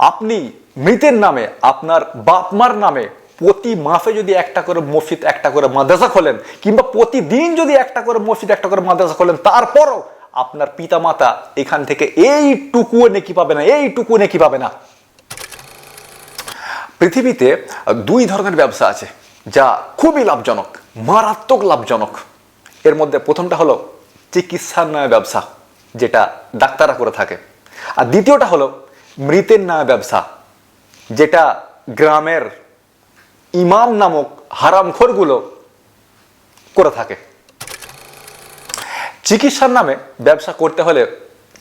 আপনি মৃতের নামে, আপনার বাপ মার নামে প্রতি মাসে যদি একটা করে মসজিদ, একটা করে মাদ্রাসা খোলেন, কিংবা প্রতিদিন যদি একটা করে মসজিদ, একটা করে মাদ্রাসা খোলেন, তারপরও আপনার পিতামাতা এখান থেকে এই এইটুকুও নেকি পাবে না এইটুকু নেকি পাবে না। পৃথিবীতে দুই ধরনের ব্যবসা আছে, যা খুবই লাভজনক, মারাত্মক লাভজনক। এর মধ্যে প্রথমটা হলো চিকিৎসার ব্যবসা, যেটা ডাক্তাররা করে থাকে। আর দ্বিতীয়টা হলো মৃতের নয় ব্যবসা, যেটা গ্রামের ইমাম নামক হারামখোরগুলো করে থাকে। চিকিৎসার নামে ব্যবসা করতে হলে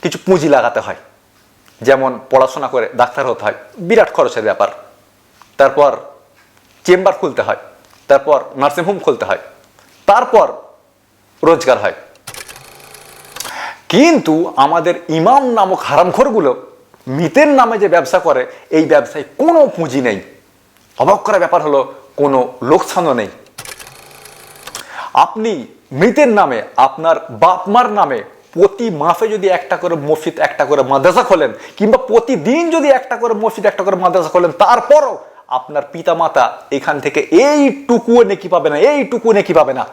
কিছু পুঁজি লাগাতে হয়, যেমন পড়াশোনা করে ডাক্তার হতে হয়, বিরাট খরচের ব্যাপার। তারপর চেম্বার খুলতে হয়, তারপর নার্সিংহোম খুলতে হয়, তারপর রোজগার হয়। কিন্তু আমাদের ইমাম নামক হারামখোরগুলো মিতের নামে যে ব্যবসা করে, এই ব্যবসায় কোনো পুঁজি নেই। অবাক করা ব্যাপার হলো, কোনো লোকসানও নেই। আপনি মৃতের নামে, আপনার বাপ মার নামে প্রতি মাসে যদি একটা করে মসজিদ, একটা করে মাদ্রাসা খোলেন, কিংবা প্রতিদিন যদি একটা করে মসজিদ, একটা করে মাদ্রাসা খোলেন, তারপরও আপনার পিতামাতা এখান থেকে এইটুকুও নেকি পাবে না এইটুকু নেকি পাবে না।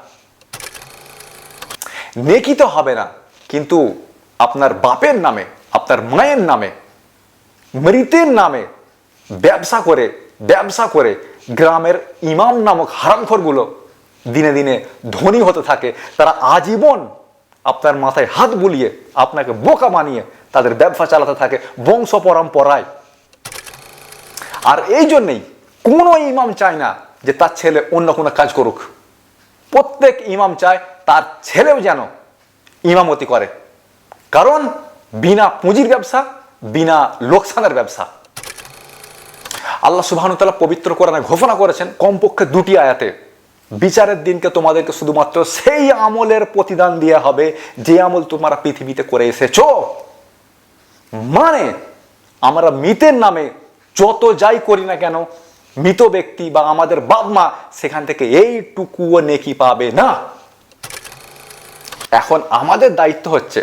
নেকি তো হবে না, কিন্তু আপনার বাপের নামে, আপনার মায়ের নামে মৃতের নামে ব্যবসা করে ব্যবসা করে গ্রামের ইমাম নামক হারামখোরগুলো দিনে দিনে ধনী হতে থাকে। তারা আজীবন আপনার মাথায় হাত বুলিয়ে, আপনাকে বোকা বানিয়ে তাদের ব্যবসা চালাতে থাকে বংশ পরম্পরায়। আর এই জন্যেই কোনো ইমাম চায় না যে তার ছেলে অন্য কোনো কাজ করুক। প্রত্যেক ইমাম চায় তার ছেলেও যেন ইমামতি করে। কারণ বিনা পুঁজির ব্যবসা বিনা লোকসানের ব্যবসা। আল্লাহ সুবাহানুতাল্লাহ পবিত্র কোরআনে ঘোষণা করেছেন, কমপক্ষে দুটি আয়াতে, বিচারের দিনকে তোমাদেরকে শুধুমাত্র সেই আমলের প্রতিদান দেওয়া হবে, যে আমল তোমরা পৃথিবীতে করে এসেছ। মানে আমরা মৃতের নামে যত যাই করি না কেন, মৃত ব্যক্তি বা আমাদের বাপ মা সেখান থেকে এইটুকুও নেকি পাবে না। এখন আমাদের দায়িত্ব হচ্ছে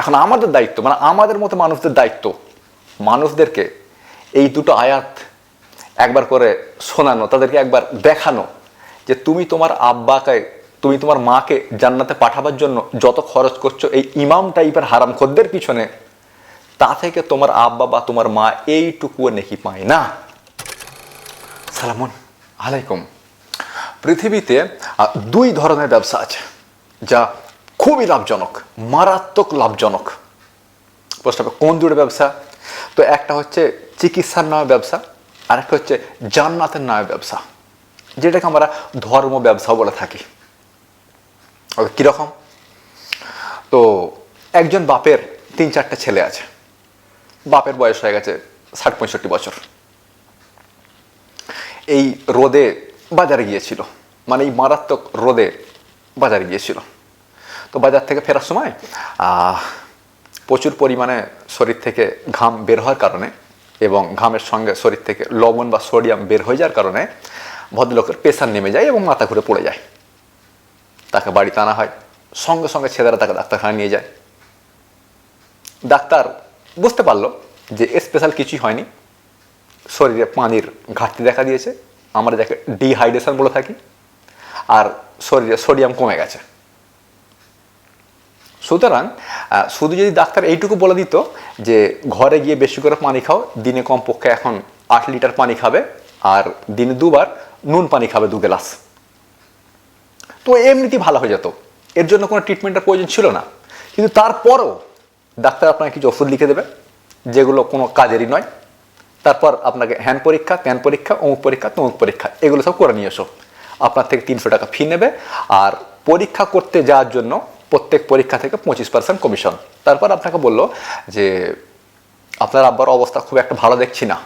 এখন আমাদের দায়িত্ব মানে আমাদের মতো মানুষদের দায়িত্ব, মানুষদেরকে এই দুটো আয়াত একবার করে শোনানো, তাদেরকে একবার দেখানো যে তুমি তোমার আব্বাকে, তুমি তোমার মাকে জান্নাতে পাঠাবার জন্য যত খরচ করছ এই ইমাম টাইপের হারাম খদ্দের পিছনে, তা থেকে তোমার আব্বা বা তোমার মা এইটুকুও নেকি পায় না। সালামুন আলাইকুম। পৃথিবীতে দুই ধরনের ব্যবসা আছে, যা খুবই লাভজনক মারাত্মক লাভজনক। প্রশ্ন হবে, কোন দুটো ব্যবসা? তো একটা হচ্ছে চিকিৎসার নামে ব্যবসা আর একটা হচ্ছে জান্নাতের নামে ব্যবসা। যেটাকে আমরা ধর্ম ব্যবসা বলে থাকি। ওকে, কীরকম? তো একজন বাপের তিন চারটে ছেলে আছে। বাপের বয়স হয়ে গেছে ষাট পঁয়ষট্টি বছর। এই রোদে বাজারে গিয়েছিল। মানে এই মারাত্মক রোদে বাজারে গিয়েছিল। তো বাজার থেকে ফেরার সময় প্রচুর পরিমাণে শরীর থেকে ঘাম বের হওয়ার কারণে এবং ঘামের সঙ্গে শরীর থেকে লবণ বা সোডিয়াম বের হয়ে যাওয়ার কারণে ভদ্রলোকের প্রেশার নেমে যায় এবং মাথা ঘুরে পড়ে যায়। তাকে বাড়িতে আনা হয়, সঙ্গে সঙ্গে ছেলেরা তাকে ডাক্তারখানা নিয়ে যায়। ডাক্তার বুঝতে পারল যে স্পেশাল কিছুই হয়নি। শরীরে পানির ঘাটতি দেখা দিয়েছে। আমরা যাকে ডিহাইড্রেশন বলে থাকি, আর শরীরে সোডিয়াম কমে গেছে। সুতরাং শুধু যদি ডাক্তার এইটুকু বলে দিত যে ঘরে গিয়ে বেশি করে পানি খাও, দিনে কমপক্ষে এখন আট লিটার পানি খাবে আর দিনে দুবার নুন পানি খাবে দু গ্লাস। তো এমনিতেই ভালো হয়ে যেত। এর জন্য কোনো ট্রিটমেন্টের প্রয়োজন ছিল না। কিন্তু তারপরও ডাক্তার আপনাকে কিছু ওষুধ লিখে দেবে, যেগুলো কোনো কাজেরই নয়। তারপর আপনাকে হ্যান্ড পরীক্ষা প্যান পরীক্ষা, অমুক পরীক্ষা, তমুক পরীক্ষা, এগুলো সব করে নিয়ে এসো। আপনার থেকে তিনশো টাকা ফি নেবে। আর পরীক্ষা করতে যাওয়ার জন্য প্রত্যেক পরীক্ষা থেকে পঁচিশ পার্সেন্ট কমিশন তারপর আপনাকে বলল যে, আপনার আব্বার অবস্থা খুব একটা ভালো দেখছি না।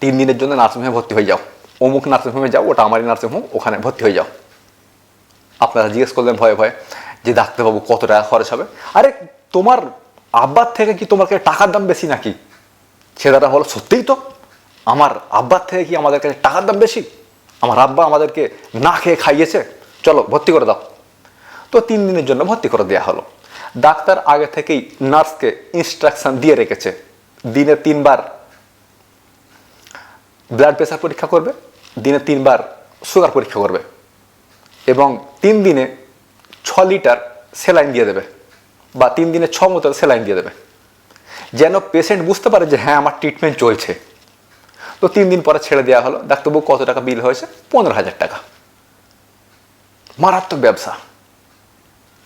তিন দিনের জন্য নার্সিংহোমে ভর্তি হয়ে যাও। অমুক নার্সিংহোমে যাও, ওটা আমারই নার্সিংহোম, ওখানে ভর্তি হয়ে যাও। আপনারা জিজ্ঞেস করলেন ভয়ে ভয়ে যে, ডাক্তারবাবু, কত টাকা খরচ হবে? আরে, তোমার আব্বার থেকে কি তোমার কাছে টাকার দাম বেশি নাকি? ছেলেরা হলো সত্যিই তো। আমার আব্বার থেকে কি আমাদের কাছে টাকার দাম বেশি? আমার আব্বা আমাদেরকে না খেয়ে খাইয়েছে। চলো, ভর্তি করে দাও। তো তিন দিনের জন্য ভর্তি করে দেওয়া হলো। ডাক্তার আগে থেকেই নার্সকে ইনস্ট্রাকশন দিয়ে রেখেছে। দিনে তিনবার ব্লাড প্রেশার পরীক্ষা করবে, দিনে তিনবার সুগার পরীক্ষা করবে এবং তিন দিনে ছ লিটার সেলাইন দিয়ে দেবে বা তিন দিনে ছ মতো সেলাইন দিয়ে দেবে। যেন পেশেন্ট বুঝতে পারে যে হ্যাঁ আমার ট্রিটমেন্ট চলছে। তো তিন দিন পরে ছেড়ে দেওয়া হলো। ডাক্তারবাবু কত টাকা বিল হয়েছে? পনেরো হাজার টাকা। মারাত্মক ব্যবসা।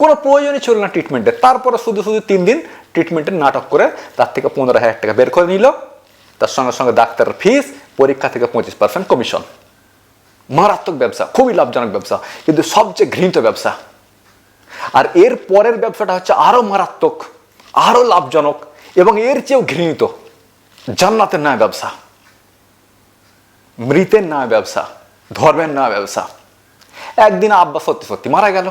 কোনো প্রয়োজনই ছিল না ট্রিটমেন্টের তারপরে শুধু শুধু তিন দিন ট্রিটমেন্টের নাটক করে তার থেকে পনেরো হাজার টাকা বের করে নিল। তার সঙ্গে সঙ্গে ডাক্তারের ফিস পরীক্ষা থেকে পঁচিশ পার্সেন্ট কমিশন মারাত্মক ব্যবসা, খুবই লাভজনক ব্যবসা, কিন্তু সবচেয়ে ঘৃণিত ব্যবসা। আর এর পরের ব্যবসাটা হচ্ছে আরও মারাত্মক, আরও লাভজনক এবং এর চেয়েও ঘৃণিত। জান্নাতের ন্যায় ব্যবসা। মৃতের ন্যায় ব্যবসা, ধর্মের ন্যায় ব্যবসা। একদিন আব্বা সত্যি সত্যি মারা গেল।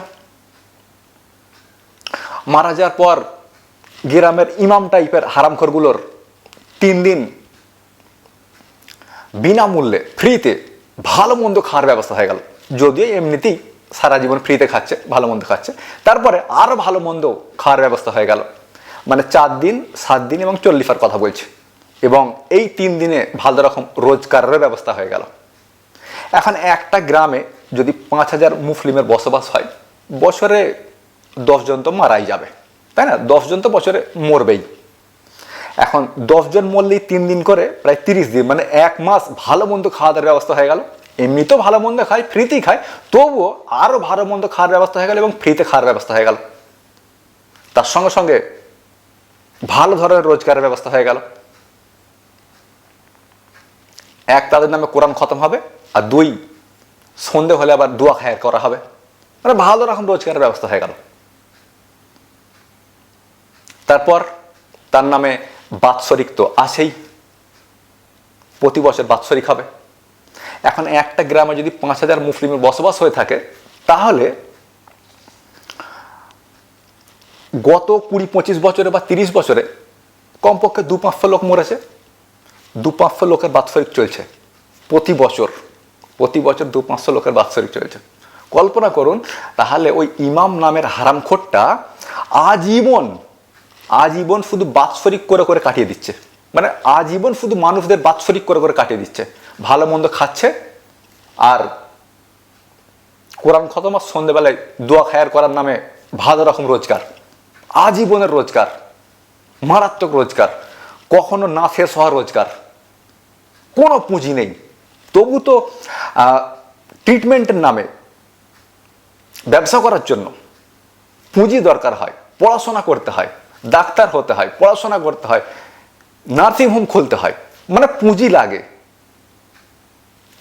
মারা যাওয়ার পর গ্রামের ইমাম টাইপের হারামখোরগুলোর তিন দিন বিনামূল্যে ফ্রিতে ভালো মন্দ খাওয়ার ব্যবস্থা হয়ে গেল। যদিও এমনিতেই সারা জীবন ফ্রিতে খাচ্ছে, ভালো মন্দ খাচ্ছে। তারপরে আরও ভালো মন্দ খাওয়ার ব্যবস্থা হয়ে গেল। মানে চার দিন, সাত দিন এবং চল্লিশার কথা বলছে। এবং এই তিন দিনে ভালো রকম রোজগারেরও ব্যবস্থা হয়ে গেল। এখন একটা গ্রামে যদি পাঁচ হাজার মুসলিমের বসবাস হয়, বছরে দশজন তো মারাই যাবে, তাই না? দশজন তো বছরে মরবেই। এখন দশজন মরলেই তিন দিন করে প্রায় তিরিশ দিন মানে এক মাস ভালো মন্দ খাওয়া দাওয়ার ব্যবস্থা হয়ে গেল। এমনি তো ভালো মন্দ খায় ফ্রিতেই খায় তবুও আরও ভালো মন্দ খাওয়ার ব্যবস্থা হয়ে গেল এবং ফ্রিতে খাওয়ার ব্যবস্থা হয়ে গেল। তার সঙ্গে সঙ্গে ভালো ধরনের রোজগারের ব্যবস্থা হয়ে গেল। এক তাদের নামে কোরআন খতম হবে আর দুই সন্ধে হলে আবার দোয়া খায়ের করা হবে। মানে ভালো রকম রোজগারের ব্যবস্থা হয়ে গেল। তারপর তার নামে বাৎসরিক তো আছেই। প্রতি বছর বাৎসরিক হবে। এখন একটা গ্রামে যদি পাঁচ হাজার মুসলিমের বসবাস হয়ে থাকে, তাহলে গত কুড়ি, পঁচিশ বছরে বা তিরিশ বছরে কমপক্ষে দু পাঁচশো লোক মরেছে। দু পাঁচশো লোকের বাৎসরিক চলছে। প্রতি বছর প্রতি বছর দু পাঁচশো লোকের বাৎসরিক চলছে। কল্পনা করুন, তাহলে ওই ইমাম নামের হারামখোরটা আজীবন আজীবন শুধু বাৎসরিক করে করে কাটিয়ে দিচ্ছে। মানে আজীবন শুধু মানুষদের বাৎসরিক করে করে কাটিয়ে দিচ্ছে। ভালো মন্দ খাচ্ছে আর কোরআন খতম আর সন্ধ্যেবেলায় দোয়া খায়ার করার নামে ভালো রকম রোজগার, আজীবনের রোজগার, মারাত্মক রোজগার, কখনো না শেষ হওয়া রোজগার, কোনো পুঁজি নেই। তবু তো ট্রিটমেন্টের নামে ব্যবসা করার জন্য পুঁজি দরকার হয়, পড়াশোনা করতে হয় ডাক্তার হতে হয়, পড়াশোনা করতে হয়, নার্সিং হোম খুলতে হয় মানে পুঁজি লাগে।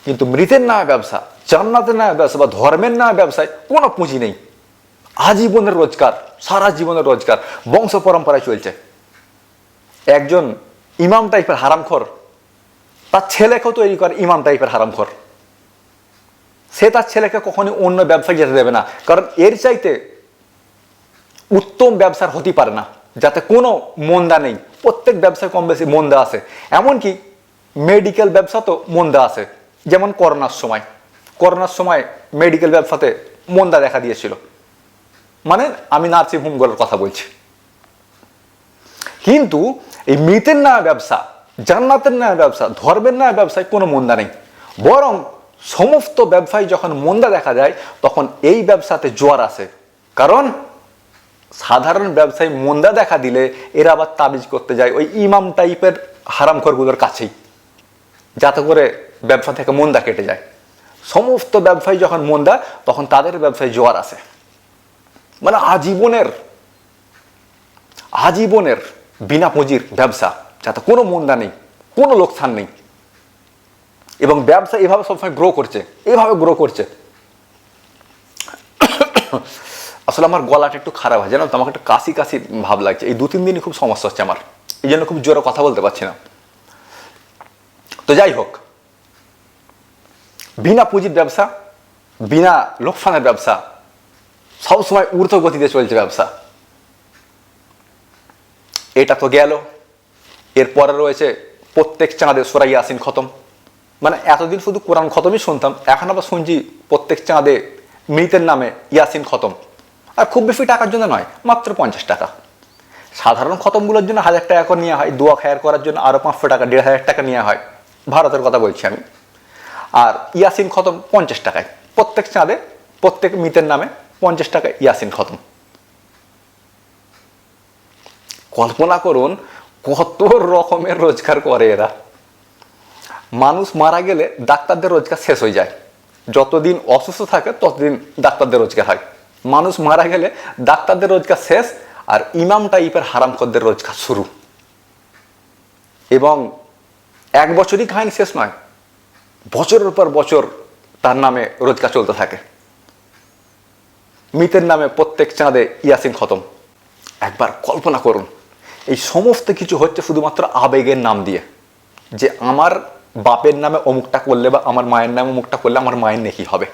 কিন্তু মৃতের নামে ব্যবসা, জান্নাতের নামে ব্যবসা বা ধর্মের নামে ব্যবসায় কোনো পুঁজি নেই। আজীবনের রোজগার, সারা জীবনের রোজগার, বংশ পরম্পরায় চলছে। একজন ইমাম টাইপের হারামখোর, তার ছেলেকেও তৈরি করে ইমাম টাইপের হারামখোর। সে তার ছেলেকে কখনই অন্য ব্যবসায় যেতে দেবে না, কারণ এর চাইতে উত্তম ব্যবসার হতে পারে না। যাতে কোনো মন্দা নেই। প্রত্যেক ব্যবসায় কম বেশি মন্দা আছে। এমনকি মেডিকেল ব্যবসা তো মন্দা আছে। যেমন করোনার সময়। করোনার সময় মেডিকেল ব্যবসাতে মন্দা দেখা দিয়েছিল। মানে আমি নার্সিং হোমগুলোর কথা বলছি। কিন্তু এই মৃতের নামে ব্যবসা, জান্নাতের নামে ব্যবসা, ধর্মের নামে ব্যবসায় কোনো মন্দা নেই। বরং সমস্ত ব্যবসায় যখন মন্দা দেখা যায়, তখন এই ব্যবসাতে জোয়ার আসে কারণ সাধারণ ব্যবসায়ী মন্দা দেখা দিলে এরা আবার তাবিজ করতে যায়। ওই ইমাম টাইপের হারামখোরগুলোর কাছেই, যাতে করে ব্যবসা থেকে মন্দা কেটে যায়। সমস্ত ব্যবসায়ী যখন মন্দা, তখন তাদের ব্যবসায় জোয়ার আসে। মানে আজীবনের আজীবনের বিনা পুঁজির ব্যবসা, যাতে কোনো মন্দা নেই, কোনো লোকসান নেই। এবং ব্যবসা এভাবে সবসময় গ্রো করছে, এভাবে গ্রো করছে। আসলে আমার গলাটা একটু খারাপ হয়, জানো তো? আমাকে একটু কাশি কাশি ভাব লাগছে। এই দু তিন দিনই খুব সমস্যা হচ্ছে আমার। এই জন্য খুব জোরে কথা বলতে পারছি না। তো যাই হোক। বিনা পুঁজির ব্যবসা, বিনা লোকসানের ব্যবসা, সবসময় ঊর্ধ্ব গতিতে চলছে ব্যবসা। এটা তো গেল। এরপরে রয়েছে প্রত্যেক চাঁদে সোরাই আসিন খতম। মানে এতদিন শুধু কোরআন খতমই শুনতাম, এখন আবার শুনছি প্রত্যেক চাঁদে মৃতের নামে ইয়াসিন খতম। আর খুব বেশি টাকার জন্য নয়, মাত্র পঞ্চাশ টাকা। সাধারণ খতমগুলোর জন্য হাজার টাকা করে নেওয়া হয়, দোয়া খায়ার করার জন্য আরও পাঁচশো টাকা, দেড় হাজার টাকা নেওয়া হয়, ভারতের কথা বলছি আমি। আর ইয়াসিন খতম পঞ্চাশ টাকায়, প্রত্যেক চাঁদে, প্রত্যেক মিতের নামে পঞ্চাশ টাকায় ইয়াসিন খতম। কল্পনা করুন, কত রকমের রোজগার করে এরা। মানুষ মারা গেলে ডাক্তারদের রোজগার শেষ হয়ে যায়। যতদিন অসুস্থ থাকে, ততদিন ডাক্তারদের রোজগার হয়। মানুষ মারা গেলে ডাক্তারদের রোজগার শেষ আর ইমাম টাইপের হারামখদ্দের রোজগার শুরু। এবং এক বছরই কাহিনী শেষ নয়, বছরের পর বছর তার নামে রোজগার চলতে থাকে। মিতের নামে প্রত্যেক চাঁদে ইয়াসিন খতম। একবার কল্পনা করুন, এই সমস্ত কিছু হচ্ছে শুধুমাত্র আবেগের নাম দিয়ে। যে আমার বাপের নামে অমুকটা করলে বা আমার মায়ের নামে অমুকটা করলে আমার মায়ের নেকি হবে।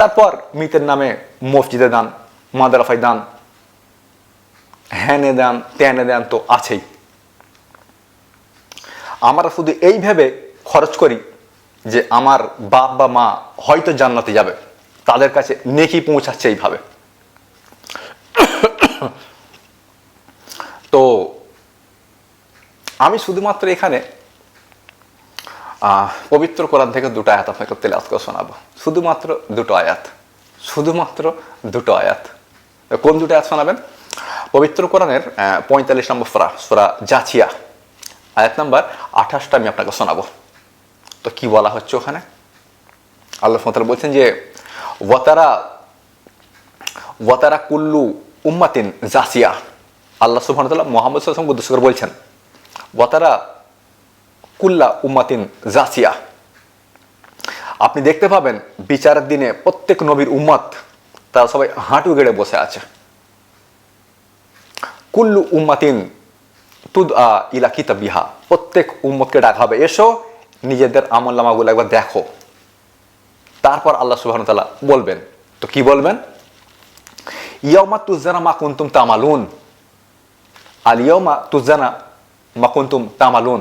তারপর মৃতের নামে মসজিদে দান মাদ্রাসায় দান, হ্যানে দান, ত্যানে দান তো আছেই। আমরা শুধু এইভাবে খরচ করি যে আমার বাপ বা মা হয়তো জান্নাতে যাবে, তাদের কাছে নেকি পৌঁছাচ্ছে এইভাবে। তো আমি শুধুমাত্র এখানে পবিত্র কোরআন থেকে দুটো আয়াত আপনাকে তেলাওয়াত করে শোনাবো। শুধুমাত্র দুটো আয়াত। শুধুমাত্র দুটো আয়াত। কোন দুটো আয়াত শোনাবেন? পবিত্র কোরআনের পঁয়তাল্লিশ নম্বর ফরা সোরা জাচিয়া আয়াত নাম্বার আঠাশটা আমি আপনাকে শোনাবো। তো কি বলা হচ্ছে ওখানে? আল্লাহ তাআলা বলছেন যে ওয়াতারা ওয়াতারা কুল্লু উম্মাতিন জাসিয়া। আল্লাহ সুবহানাহু মোহাম্মদ উদ্দেশ্য করে বলছেন ওয়াতারা কুল্লা উম্মাতিন জাসিয়া। আপনি দেখতে পাবেন বিচারের দিনে প্রত্যেক নবীর উম্মত, তারা সবাই হাঁটু গেড়ে বসে আছে। কুল্লু উম্মাতিন তুদ আ ইলা কিতাবিহা। প্রত্যেক উম্মতকে ডাকা হবে, এসো, নিজেদের আমল নামাগুলো একবার দেখো। তারপর আল্লাহ সুবহানাহু ওয়া তাআলা বলবেন, তো কি বলবেন? ইয়াউমা তুজানা মা কুনতুম তামালুন। আল ইয়াউমা তুজানা মা কুনতুম তামালুন।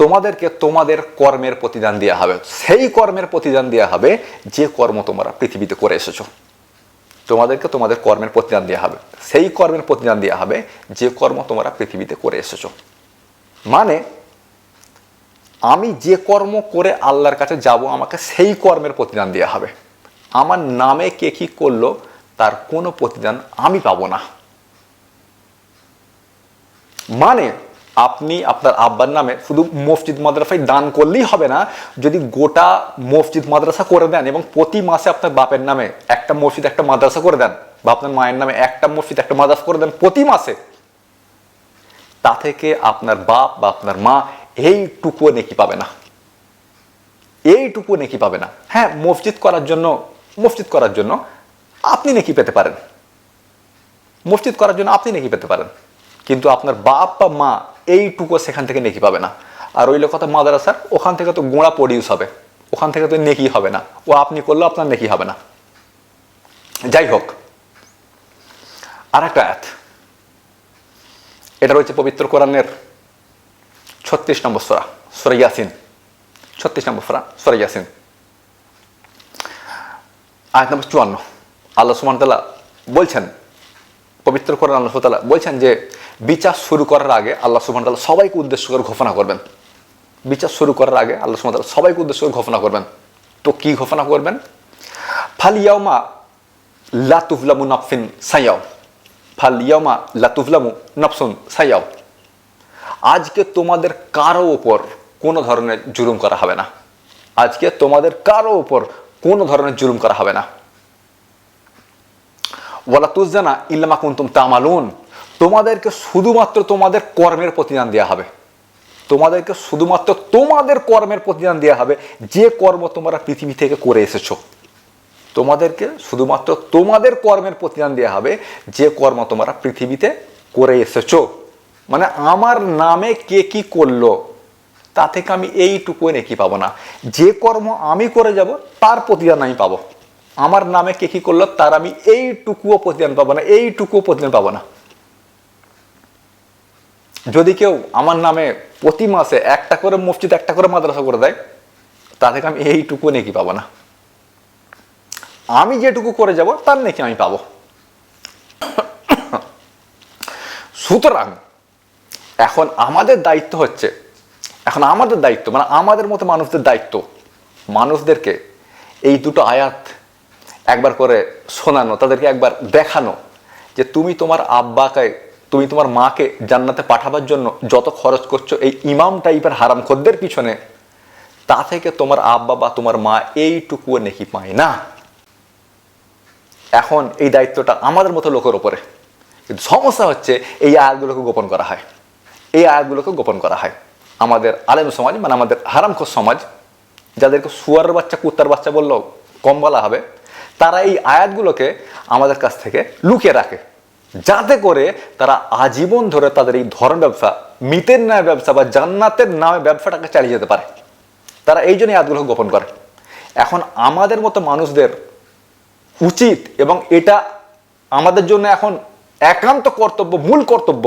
তোমাদেরকে তোমাদের কর্মের প্রতিদান দেওয়া হবে। সেই কর্মের প্রতিদান দেওয়া হবে যে কর্ম তোমরা পৃথিবীতে করে এসেছ। তোমাদেরকে তোমাদের কর্মের প্রতিদান দেওয়া হবে। সেই কর্মের প্রতিদান দেওয়া হবে যে কর্ম তোমরা পৃথিবীতে করে এসেছ। মানে আমি যে কর্ম করে আল্লাহর কাছে যাব, আমাকে সেই কর্মের প্রতিদান দেওয়া হবে। আমার নামে কে কি করল, তার কোনো প্রতিদান আমি পাবো না। মানে আপনি আপনার আব্বার নামে শুধু মসজিদ মাদ্রাসায় দান করলেই হবে না, যদি গোটা মসজিদ মাদ্রাসা করে দেন এবং প্রতি মাসে আপনার বাপের নামে একটা মসজিদ, একটা মাদ্রাসা করে দেন বা আপনার মায়ের নামে একটা মসজিদ, একটা মাদ্রাসা করে দেন প্রতি মাসে, তা থেকে আপনার বাপ বা আপনার মা এইটুকুও নেকি পাবে না। এইটুকু নেকি পাবে না। হ্যাঁ মসজিদ করার জন্য, মসজিদ করার জন্য আপনি নেকি পেতে পারেন। মসজিদ করার জন্য আপনি নেকি পেতে পারেন। কিন্তু আপনার বাপ বা মা এইটুকু সেখান থেকে নেকি পাবে না। আর ওই কথা মাদ্রাসার, ওখান থেকে তো গোড়া প্রডিউস হবে। ওখান থেকে তো নেকি হবে না। ও আপনি করলেও আপনার নেকি হবে না। যাই হোক আর একটা আয়াত। এটা রয়েছে পবিত্র কোরআনের ছত্রিশ নম্বর সোরা সোরা ইয়াসিন। ছত্রিশ নম্বর সোরা সোরা ইয়াসিন। আয়াত নম্বর চুয়ান্ন। আল্লাহ সুমান তাল্লাহ বলছেন পবিত্র করেন আল্লাহ তালা বলছেন যে, বিচার শুরু করার আগে আল্লাহ সুবহান তাআলা সবাইকে উদ্দেশ্য করে ঘোষণা করবেন। বিচার শুরু করার আগে আল্লাহ সুবহান তাআলা সবাইকে উদ্দেশ্য করে ঘোষণা করবেন। তো কি ঘোষণা করবেন? ফাল ইয়াউমা লা তুফলামু নাফসিন সাইয়াও ফাল ইয়াউমা লা তুফলামু নাফসুন সাইয়াও আজকে তোমাদের কারও ওপর কোনো ধরনের জুলুম করা হবে না। আজকে তোমাদের কারও ওপর কোনো ধরনের জুলুম করা হবে না। ওয়ালা তুজানা ইল্লামা কুন্তুম তামালুন। তোমাদেরকে শুধুমাত্র তোমাদের কর্মের প্রতিদান দেওয়া হবে। তোমাদেরকে শুধুমাত্র তোমাদের কর্মের প্রতিদান দেওয়া হবে, যে কর্ম তোমরা পৃথিবী থেকে করে এসেছ। তোমাদেরকে শুধুমাত্র তোমাদের কর্মের প্রতিদান দেওয়া হবে, যে কর্ম তোমরা পৃথিবীতে করে এসেছ। মানে আমার নামে কে কি করল, তা থেকে আমি এইটুকু নেকি পাবো না। যে কর্ম আমি করে যাব, তার প্রতিদান আমি পাবো। আমার নামে কে কি করল, তার আমি এইটুকুও প্রতিদান পাবো না, এইটুকুও প্রতিদান পাবো না। যদি কেউ আমার নামে প্রতি মাসে একটা করে মসজিদ একটা করে মাদ্রাসা করে দেয় তা থেকে আমি এইটুকু নেকি পাবো না। আমি যেটুকু করে যাব, তার নাকি আমি পাবো। সুতরাং এখন আমাদের দায়িত্ব হচ্ছে, এখন আমাদের দায়িত্ব মানে আমাদের মতো মানুষদের দায়িত্ব, মানুষদেরকে এই দুটো আয়াত একবার করে শোনানো, তাদেরকে একবার দেখানো যে তুমি তোমার আব্বাকে, তুমি তোমার মাকে জান্নাতে পাঠাবার জন্য যত খরচ করছ এই ইমাম টাইপের হারাম খদ্দের পিছনে, তা থেকে তোমার আব্বা বা তোমার মা এইটুকুও নেকি পায় না। এখন এই দায়িত্বটা আমাদের মতো লোকের ওপরে কিন্তু সমস্যা হচ্ছে এই আয়াতগুলোকে গোপন করা হয়। এই আয়াতগুলোকে গোপন করা হয়। আমাদের আলেম সমাজ মানে আমাদের হারামখোর সমাজ, যাদেরকে সুয়ার বাচ্চা, কুত্তার বাচ্চা বললেও কম বলা হবে তারা এই আয়াতগুলোকে আমাদের কাছ থেকে লুকিয়ে রাখে। যাতে করে তারা আজীবন ধরে তাদের এই ধর্ম ব্যবসা, মিতের নামে ব্যবসা বা জান্নাতের নামে ব্যবসাটাকে চালিয়ে যেতে পারে। তারা এই জন্যই আয়াতগুলোকে গোপন করে। এখন আমাদের মতো মানুষদের উচিত এবং এটা আমাদের জন্য এখন একান্ত কর্তব্য, মূল কর্তব্য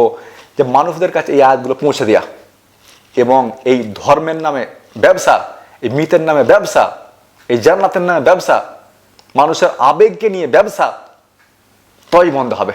যে মানুষদের কাছে এই আয়াতগুলো পৌঁছে দেওয়া এবং এই ধর্মের নামে ব্যবসা, এই মিতের নামে ব্যবসা, এই জান্নাতের নামে ব্যবসা মানুষের আবেগকে নিয়ে ব্যবসা তই বন্ধ হবে।